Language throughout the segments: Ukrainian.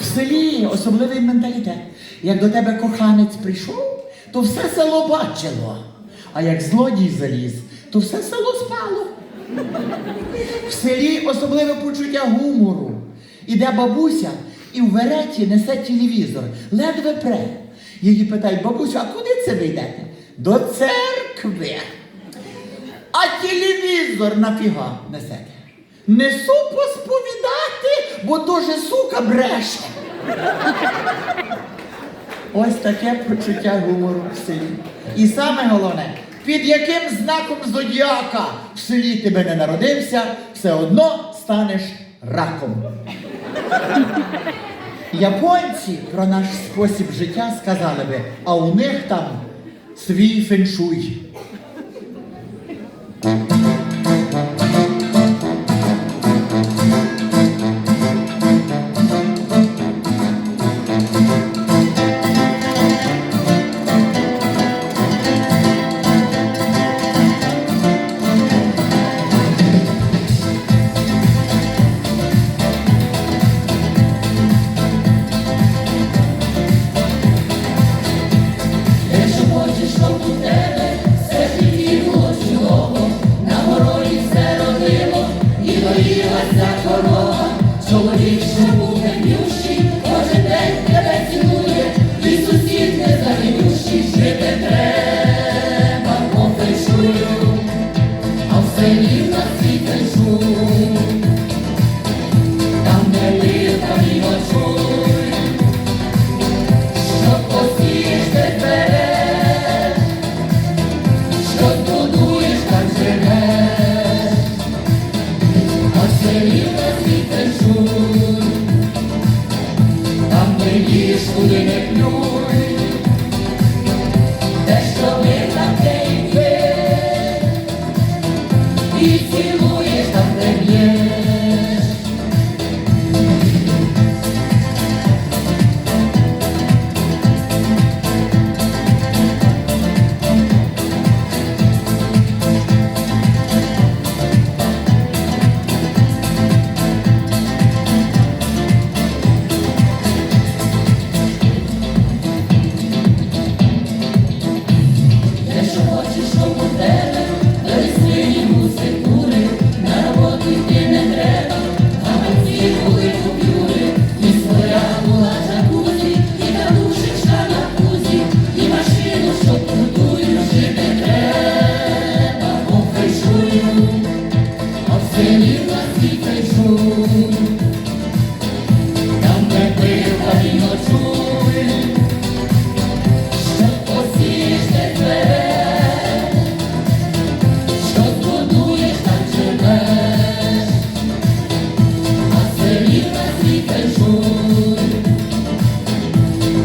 В селі особливий менталітет. Як до тебе коханець прийшов, то все село бачило. А як злодій заліз, то все село спало. В селі особливе почуття гумору. Іде бабуся і в вереті несе телевізор, ледве пре. Її питають, бабусю, а куди це ви йдете? До церкви. А телевізор нафіга несете? Несу посповідати, бо дуже сука бреше. Ось таке почуття гумору в селі. І саме головне, під яким знаком зодіака в селі тебе не народився, все одно станеш раком. Японці про наш спосіб життя сказали би, а у них там свій феншуй. І доїлася корова, чоловік, що а в селі в нас свій феншуй, там не їж, куди не плюй,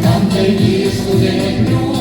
Там, де ніж туди не плюс.